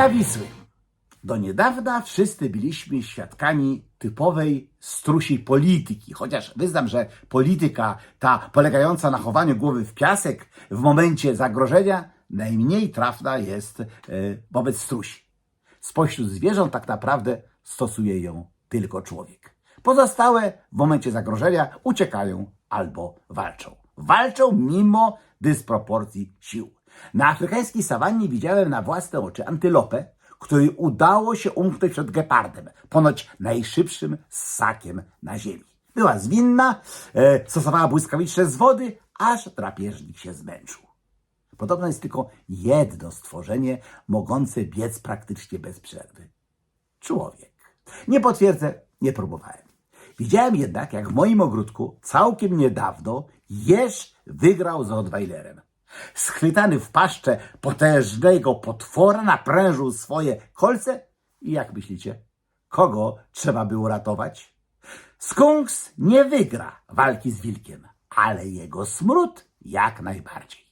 Linia Wisły. Do niedawna wszyscy byliśmy świadkami typowej strusiej polityki, chociaż wyznam, że polityka ta polegająca na chowaniu głowy w piasek w momencie zagrożenia najmniej trafna jest e, wobec strusi. Spośród zwierząt tak naprawdę stosuje ją tylko człowiek. Pozostałe w momencie zagrożenia uciekają albo walczą. Walczą mimo dysproporcji sił. Na afrykańskiej sawannie widziałem na własne oczy antylopę, której udało się umknąć przed gepardem, ponoć najszybszym ssakiem na ziemi. Była zwinna, e, stosowała błyskawiczne z wody, aż drapieżnik się zmęczył. Podobno jest tylko jedno stworzenie mogące biec praktycznie bez przerwy. Człowiek. Nie potwierdzę, nie próbowałem. Widziałem jednak, jak w moim ogródku całkiem niedawno jeż wygrał z Rottweilerem. Schwytany w paszczę potężnego potwora naprężył swoje kolce i jak myślicie, kogo trzeba było ratować? Skunks nie wygra walki z wilkiem, ale jego smród jak najbardziej.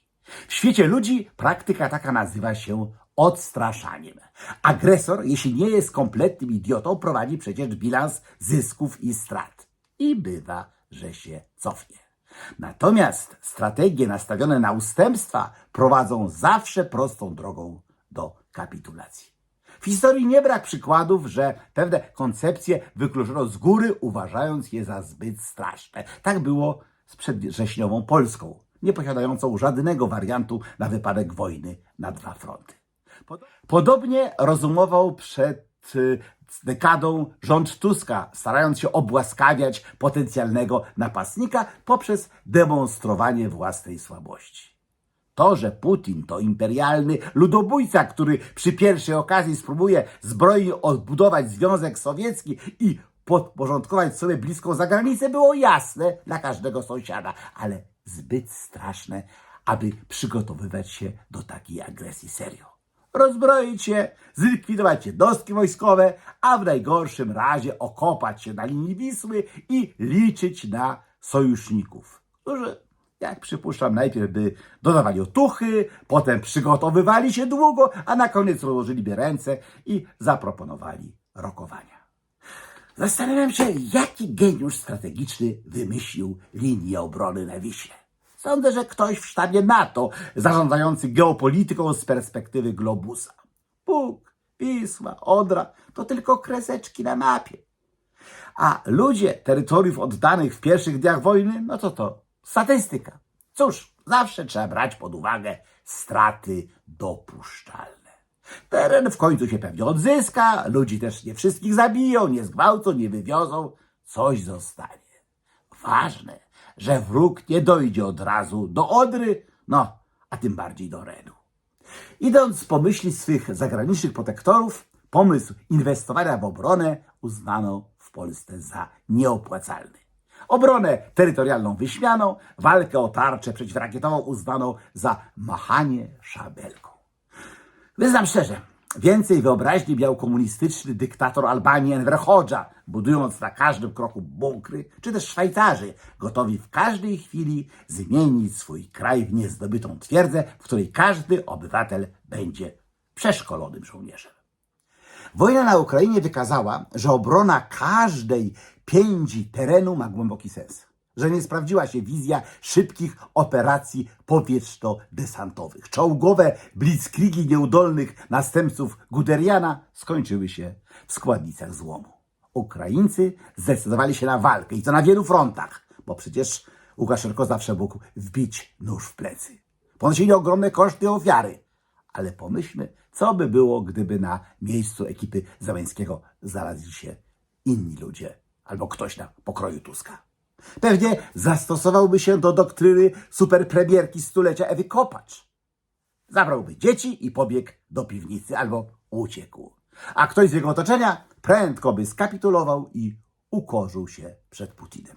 W świecie ludzi praktyka taka nazywa się odstraszaniem. Agresor, jeśli nie jest kompletnym idiotą, prowadzi przecież bilans zysków i strat. I bywa, że się cofnie. Natomiast strategie nastawione na ustępstwa prowadzą zawsze prostą drogą do kapitulacji. W historii nie brak przykładów, że pewne koncepcje wykluczono z góry, uważając je za zbyt straszne. Tak było z przedwrześniową Polską, nie posiadającą żadnego wariantu na wypadek wojny na dwa fronty. Pod- Podobnie rozumował przed y, dekadą rząd Tuska, starając się obłaskawiać potencjalnego napastnika poprzez demonstrowanie własnej słabości. To, że Putin to imperialny ludobójca, który przy pierwszej okazji spróbuje zbrojnie odbudować Związek Sowiecki i podporządkować sobie bliską zagranicę, było jasne dla każdego sąsiada, ale zbyt straszne, aby przygotowywać się do takiej agresji serio. Rozbroić się, zlikwidować jednostki wojskowe, a w najgorszym razie okopać się na linii Wisły i liczyć na sojuszników, którzy jak przypuszczam, najpierw by dodawali otuchy, potem przygotowywali się długo, a na koniec rozłożyliby ręce i zaproponowali rokowania. Zastanawiam się, jaki geniusz strategiczny wymyślił linię obrony na Wiśle. Sądzę, że ktoś w sztabie NATO zarządzający geopolityką z perspektywy globusa. Bóg, Wisła, Odra to tylko kreseczki na mapie. A ludzie terytoriów oddanych w pierwszych dniach wojny, no to to statystyka. Cóż, zawsze trzeba brać pod uwagę straty dopuszczalne. Teren w końcu się pewnie odzyska, ludzi też nie wszystkich zabiją, nie zgwałcą, nie wywiozą, coś zostanie. Ważne, że wróg nie dojdzie od razu do Odry, no, a tym bardziej do Renu. Idąc po myśli swych zagranicznych protektorów, pomysł inwestowania w obronę uznano w Polsce za nieopłacalny. Obronę terytorialną wyśmiano, walkę o tarczę przeciwrakietową uznano za machanie szabelką. Wyznam szczerze, więcej wyobraźni miał komunistyczny dyktator Albanii Enver Hoxha, budując na każdym kroku bunkry, czy też Szwajcarzy, gotowi w każdej chwili zmienić swój kraj w niezdobytą twierdzę, w której każdy obywatel będzie przeszkolonym żołnierzem. Wojna na Ukrainie wykazała, że obrona każdej pięci terenu ma głęboki sens. Że nie sprawdziła się wizja szybkich operacji powietrzno-desantowych. Czołgowe blitzkriegi nieudolnych następców Guderiana skończyły się w składnicach złomu. Ukraińcy zdecydowali się na walkę i to na wielu frontach, bo przecież Łukaszenko zawsze mógł wbić nóż w plecy. Ponosili ogromne koszty ofiary, ale pomyślmy, co by było, gdyby na miejscu ekipy Załęskiego znaleźli się inni ludzie albo ktoś na pokroju Tuska. Pewnie zastosowałby się do doktryny superpremierki stulecia Ewy Kopacz. Zabrałby dzieci i pobiegł do piwnicy albo uciekł. A ktoś z jego otoczenia prędko by skapitulował i ukorzył się przed Putinem.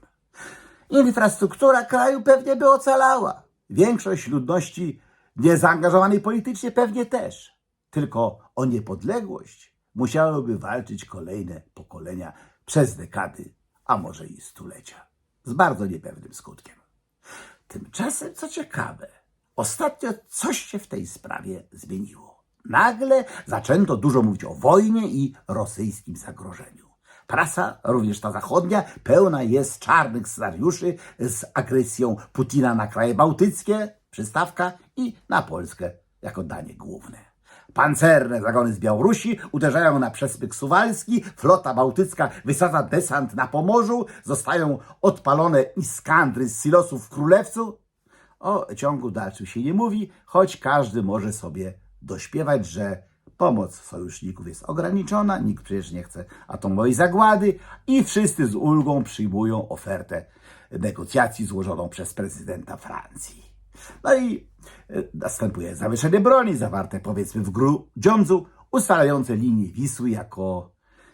Infrastruktura kraju pewnie by ocalała. Większość ludności niezaangażowanej politycznie pewnie też. Tylko o niepodległość musiałyby walczyć kolejne pokolenia przez dekady, a może i stulecia. Z bardzo niepewnym skutkiem. Tymczasem, co ciekawe, ostatnio coś się w tej sprawie zmieniło. nagle zaczęto dużo mówić o wojnie i rosyjskim zagrożeniu. Prasa, również ta zachodnia, pełna jest czarnych scenariuszy z agresją Putina na kraje bałtyckie, przystawka, i na Polskę jako danie główne. Pancerne zagony z Białorusi uderzają na przesmyk suwalski, flota bałtycka wysadza desant na Pomorzu, zostają odpalone iskandry z silosów w Królewcu. O ciągu dalszym się nie mówi, choć każdy może sobie dośpiewać, że pomoc sojuszników jest ograniczona, nikt przecież nie chce atomowej zagłady i wszyscy z ulgą przyjmują ofertę negocjacji złożoną przez prezydenta Francji. No i następuje zawieszenie broni, zawarte powiedzmy w Grudziądzu, ustalające linię Wisły jako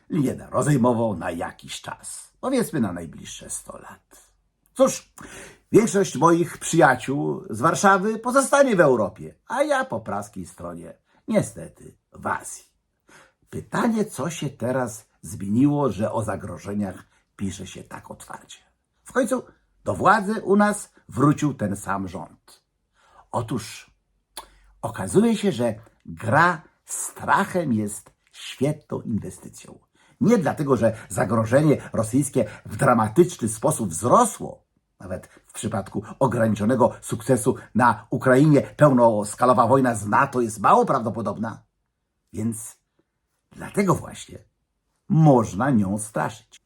linię rozejmową na jakiś czas. Powiedzmy na najbliższe 100 lat. Cóż, większość moich przyjaciół z Warszawy pozostanie w Europie, a ja po praskiej stronie, niestety, w Azji. Pytanie, co się teraz zmieniło, że o zagrożeniach pisze się tak otwarcie. W końcu do władzy u nas wrócił ten sam rząd. Otóż okazuje się, że gra strachem jest świetną inwestycją. Nie dlatego, że zagrożenie rosyjskie w dramatyczny sposób wzrosło, nawet w przypadku ograniczonego sukcesu na Ukrainie pełnoskalowa wojna z NATO jest mało prawdopodobna. Więc dlatego właśnie można nią straszyć.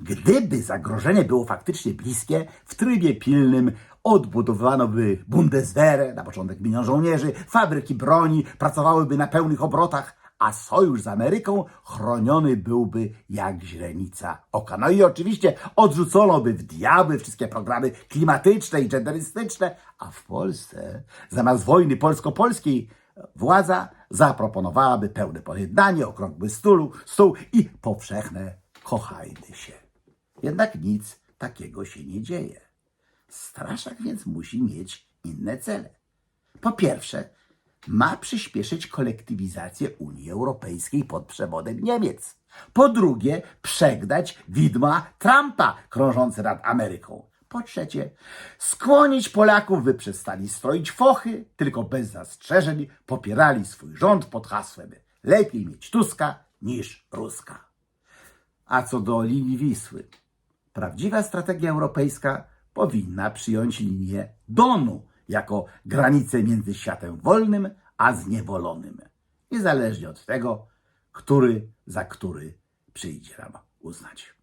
Gdyby zagrożenie było faktycznie bliskie, w trybie pilnym odbudowano by Bundeswehrę, na początek milion żołnierzy, fabryki broni pracowałyby na pełnych obrotach, a sojusz z Ameryką chroniony byłby jak źrenica oka. No i oczywiście odrzucono by w diabły wszystkie programy klimatyczne i genderystyczne, a w Polsce zamiast wojny polsko-polskiej władza zaproponowałaby pełne pojednanie, okrągły stół, stół i powszechne kochajmy się. Jednak nic takiego się nie dzieje. Straszak więc musi mieć inne cele. Po pierwsze, ma przyspieszyć kolektywizację Unii Europejskiej pod przewodem Niemiec. Po drugie, przegdać widma Trumpa krążące nad Ameryką. Po trzecie, skłonić Polaków, by przestali stroić fochy, tylko bez zastrzeżeń popierali swój rząd pod hasłem lepiej mieć Tuska niż Ruska. A co do linii Wisły, prawdziwa strategia europejska powinna przyjąć linię Donu jako granicę między światem wolnym a zniewolonym, niezależnie od tego, który za który przyjdzie nam uznać.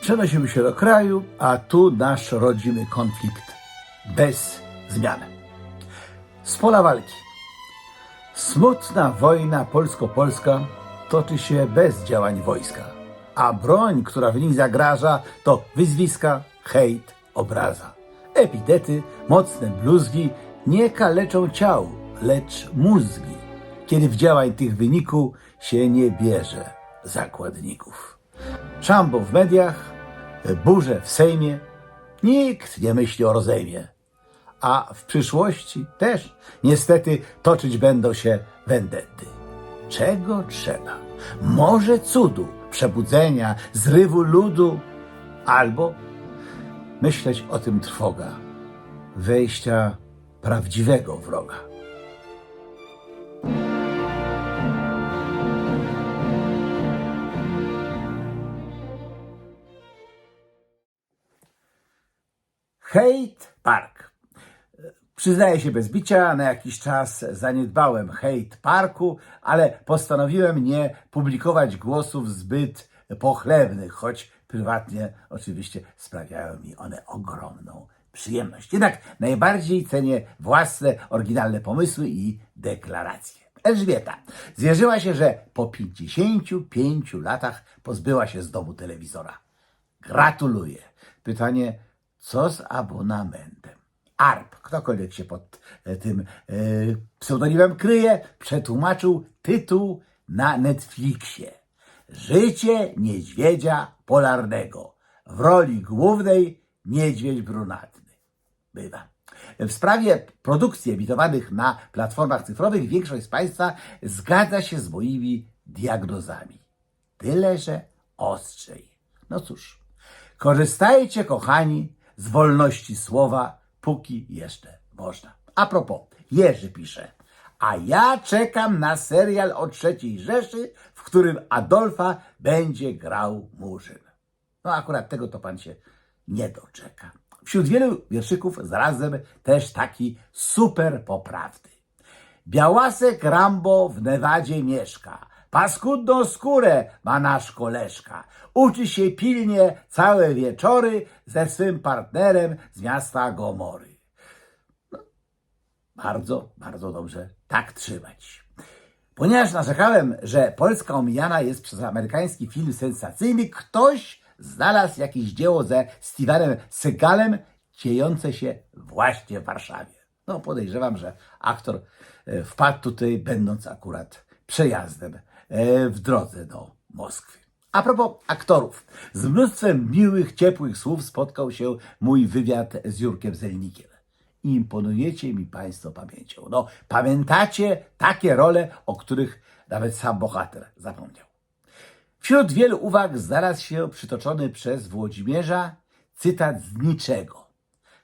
Przenosimy się do kraju, a tu nasz rodzimy konflikt bez zmian. Z pola walki. Smutna wojna polsko-polska toczy się bez działań wojska, a broń, która w niej zagraża, to wyzwiska, hejt, obraza. Epitety, mocne bluzgi nie kaleczą ciał, lecz mózgi, kiedy w działań tych wyniku się nie bierze zakładników. Szambo w mediach, burze w Sejmie, nikt nie myśli o rozejmie a w przyszłości też niestety toczyć będą się wendety. Czego trzeba? Może cudu, przebudzenia, zrywu ludu, albo myśleć o tym trwoga, wejścia prawdziwego wroga. Hate Park. Przyznaję się bez bicia, na jakiś czas zaniedbałem hejt parku, ale postanowiłem nie publikować głosów zbyt pochlebnych, choć prywatnie oczywiście sprawiają mi one ogromną przyjemność. Jednak najbardziej cenię własne, oryginalne pomysły i deklaracje. Elżbieta zwierzyła się, że po 55 latach pozbyła się z domu telewizora. Gratuluję. Pytanie, co z abonamentem? ARP, ktokolwiek się pod e, tym e, pseudonimem kryje, przetłumaczył tytuł na Netflixie. Życie niedźwiedzia polarnego. W roli głównej niedźwiedź brunatny. Bywa. W sprawie produkcji emitowanych na platformach cyfrowych większość z Państwa zgadza się z moimi diagnozami. Tyle, że ostrzej. No cóż, korzystajcie, kochani, z wolności słowa póki jeszcze można. A propos, Jerzy pisze, a ja czekam na serial o III Rzeszy, w którym Adolfa będzie grał Murzyn. No akurat tego to pan się nie doczeka. Wśród wielu wierszyków zarazem też taki super poprawny. Białasek Rambo w Nevadzie mieszka. Paskudną skórę ma nasz koleżka. Uczy się pilnie całe wieczory ze swym partnerem z miasta Gomory. No, bardzo, bardzo dobrze tak trzymać. Ponieważ narzekałem, że Polska omijana jest przez amerykański film sensacyjny, ktoś znalazł jakieś dzieło ze Stevenem Segalem dziejące się właśnie w Warszawie. No podejrzewam, że aktor e, wpadł tutaj, będąc akurat przejazdem w drodze do Moskwy. A propos aktorów. Z mnóstwem miłych, ciepłych słów spotkał się mój wywiad z Jurkiem Zelnikiem. Imponujecie mi Państwo pamięcią. No, pamiętacie takie role, o których nawet sam bohater zapomniał. Wśród wielu uwag znalazł się przytoczony przez Włodzimierza cytat z niczego.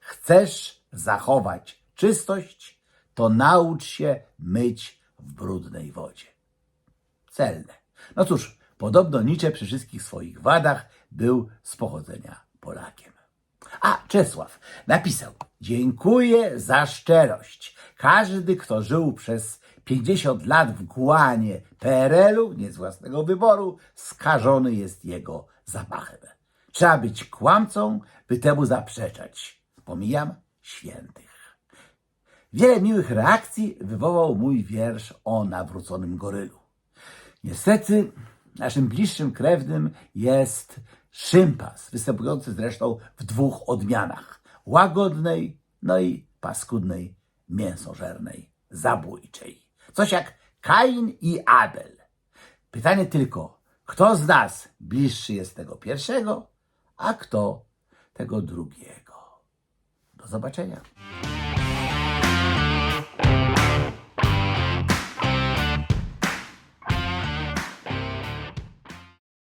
Chcesz zachować czystość, to naucz się myć w brudnej wodzie. Celne. No cóż, podobno Nietzsche przy wszystkich swoich wadach był z pochodzenia Polakiem. A Czesław napisał: Dziękuję za szczerość. Każdy, kto żył przez 50 lat w głanie PRL-u, nie z własnego wyboru, skażony jest jego zapachem. Trzeba być kłamcą, by temu zaprzeczać. Pomijam świętych. Wiele miłych reakcji wywołał mój wiersz o nawróconym gorylu. Niestety, naszym bliższym krewnym jest szympas, występujący zresztą w dwóch odmianach: łagodnej, no i paskudnej, mięsożernej, zabójczej. Coś jak Kain i Abel. Pytanie tylko, kto z nas bliższy jest tego pierwszego, a kto tego drugiego? Do zobaczenia.